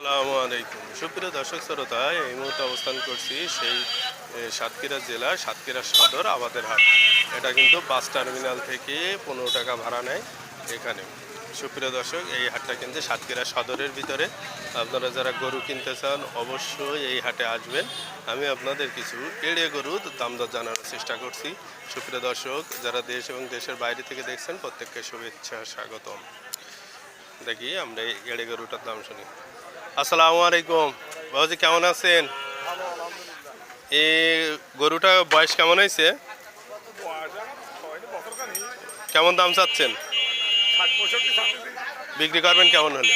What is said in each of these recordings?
আসসালামু আলাইকুম। সুপ্রিয় দর্শক শ্রোতা, এই মুহূর্তে অবস্থান করছি সেই সাতক্ষীরা জেলার সাতক্ষীরা সদর আবাদের হাট। এটা কিন্তু বাস টার্মিনাল থেকে পনেরো টাকা ভাড়া নেয় এখানে। সুপ্রিয় দর্শক, এই হাটটা কিন্তু সাতক্ষীরা সদরের ভিতরে। আপনারা যারা গরু কিনতে চান, অবশ্যই এই হাটে আসবেন। আমি আপনাদের কিছু এড়ে গরু দাম দর জানানোর চেষ্টা করছি। সুপ্রিয় দর্শক, যারা দেশ এবং দেশের বাইরে থেকে দেখছেন, প্রত্যেককে শুভেচ্ছা, স্বাগতম। দেখি, আমরা এই এড়ে গরুটার দাম শুনি। আসসালামু আলাইকুম। বাবুজি কেমন আছেন? এই গরুটা বয়স কেমন হয়েছে? কেমন দাম চাচ্ছেন? বিক্রি করবেন কেমন হলে?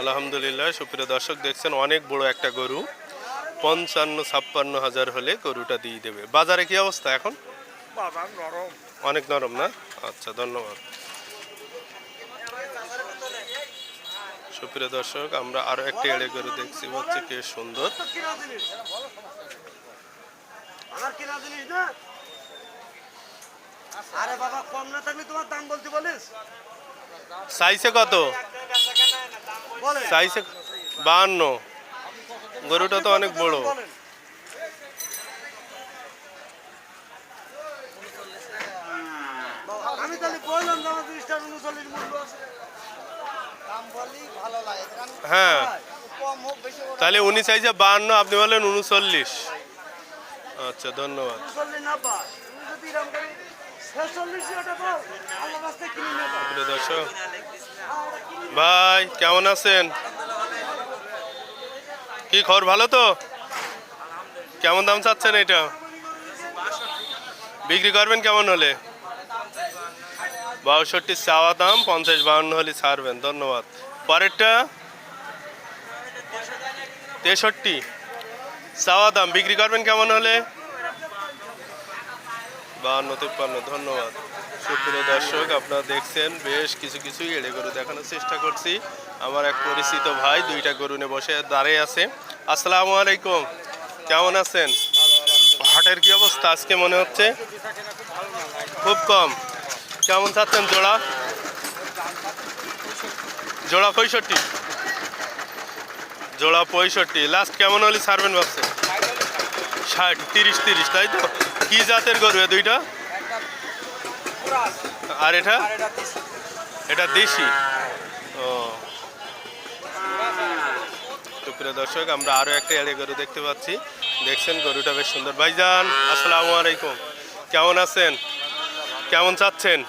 আলহামদুলিল্লাহ সুপ্রিয় দর্শক দেখছেন অনেক বড় একটা গরু। পঞ্চান্ন ছাপ্পান্ন হাজার হলে গরুটা দিয়ে দেবে। বাজারে কি অবস্থা এখন? অনেক নরম না? আচ্ছা ধন্যবাদ। সুপ্রিয় দর্শক আমরা আরও একটা এড়ে গরু দেখছি হচ্ছে কি সুন্দর। আরে বাবা কম না থাকলে তোমার দাম বলতে বলিস? সাইজে কত? বলে সাইজে বাহান্ন। গরুটা তো অনেক বড়। আমি তাহলে বললাম যে আমার জিনিসটার উনচল্লিশ মূল্য আছে দাম বললেই ভালো লাগে কারণ হ্যাঁ। তাহলে উনি চাইছে বাহান্ন আপনি বলেন উনচল্লিশ। আচ্ছা ধন্যবাদ। দর্শক ভাই কেমন আছেন? কি খবর ভালো তো? কেমন দাম চাচ্ছেন এটা? বিক্রি করবেন কেমন হলে? বাষট্টি চাওয়া দাম, পঞ্চাশ বাউন্ন হলে ছাড়বেন, ধন্যবাদ। পরেরটা, তেষট্টি। চাওয়া দাম, বিক্রি করবেন কেমন হলে? বাহান্ন, তিপ্পান্ন, ধন্যবাদ। সুপ্রিয় দর্শক, আপনারা দেখছেন, বেশ কিছু কিছু এড়ে গরু দেখানোর চেষ্টা করছি। আমার এক পরিচিত ভাই দুইটা গরু নিয়ে বসে দাঁড়িয়ে আছে। আসসালামু আলাইকুম, কেমন আছেন? হাটের কি অবস্থা? আজকে মনে হচ্ছে খুব কম। কেমন চাচ্ছেন জোড়া? জোড়া পঁয়ষট্টি। জোড়া পঁয়ষট্টি। লাস্ট কেমন হলে ছাড়বেন ভাবছেন? ষাট, তিরিশ তিরিশ, তাই তো? কি জাতের গরু দুইটা? আর এটা? এটা দেশি। ও। সুপ্রিয় দর্শক, আমরা আরও একটা এড়ে গরু দেখতে পাচ্ছি। দেখছেন গরুটা বেশ সুন্দর। ভাইজান, আসসালামু আলাইকুম। কেমন আছেন? কেমন চাচ্ছেন?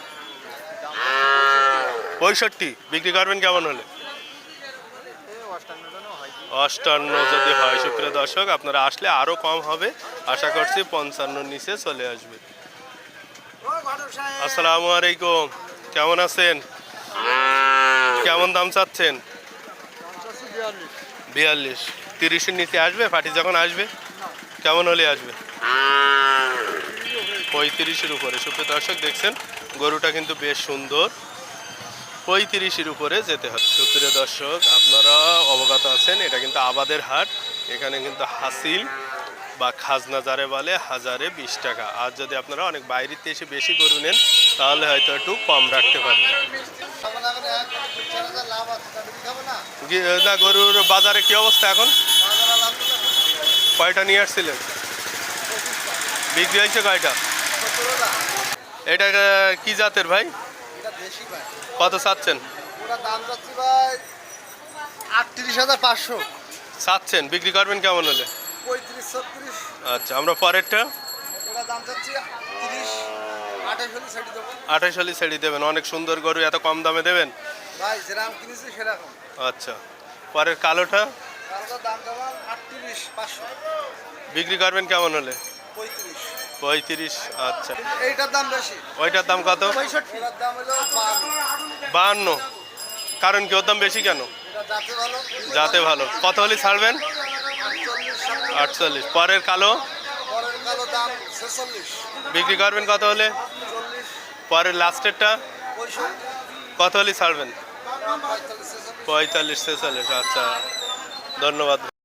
পঁয়ষট্টি, বিক্রি করবেন কেমন হলে? অষ্টান্ন যদি হয়, সুপ্রিয় দর্শক, আপনারা আসলে আরও কম হবে। আশা করছি পঞ্চান্ন নিচে চলে আসবে। আসসালামু আলাইকুম, কেমন আছেন? কেমন দাম চাচ্ছেন? বিয়াল্লিশ। তিরিশের নিচে আসবে? পার্টি যখন আসবে, কেমন হলে আসবে? পঁয়ত্রিশের উপরে। সুপ্রিয় দর্শক, দেখছেন, গরুটা কিন্তু বেশ সুন্দর। পঁয়ত্রিশের উপরে যেতে হয় সুপ্রিয় দর্শক, আপনারা অবগত আছেন, এটা কিন্তু আবাদের হাট। এখানে কিন্তু হাসিল বা খাজনা যারে বলে, হাজারে বিশ টাকা। আর যদি আপনারা অনেক বাইরেতে এসে বেশি গরু নেন, তাহলে হয়তো একটু কম রাখতে পারবেন। না, গরুর বাজারে কি অবস্থা এখন? কয়টা নিয়ে আসছিলেন? বিক্রি হয়েছে কয়টা? এটা কি জাতের ভাই? কত চাচ্ছেন? আটত্রিশ হাজার পাঁচশো। চাচ্ছেন? বিক্রি করবেন কেমন হলে? আচ্ছা আমরা পরেরটা? আঠাশ হলে ছেড়ে দেবেন। অনেক সুন্দর গরু এত কম দামে দেবেন? আচ্ছা পরের কালোটা? বিক্রি করবেন কেমন হলে? পঁয়ত্রিশ আচ্ছা। এইটার দাম বেশি? ওইটার দাম কত? বাহান্ন। কারণ কি ওর দাম বেশি কেন? যাতে ভালো। কত হলে ছাড়বেন? আটচল্লিশ। পরের কালো? পরের কালো দাম ছেচল্লিশ। বিক্রি করবেন কত হলে? পরের লাস্টেরটা? কত হলে ছাড়বেন? পঁয়তাল্লিশ ছেচল্লিশ। আচ্ছা। ধন্যবাদ।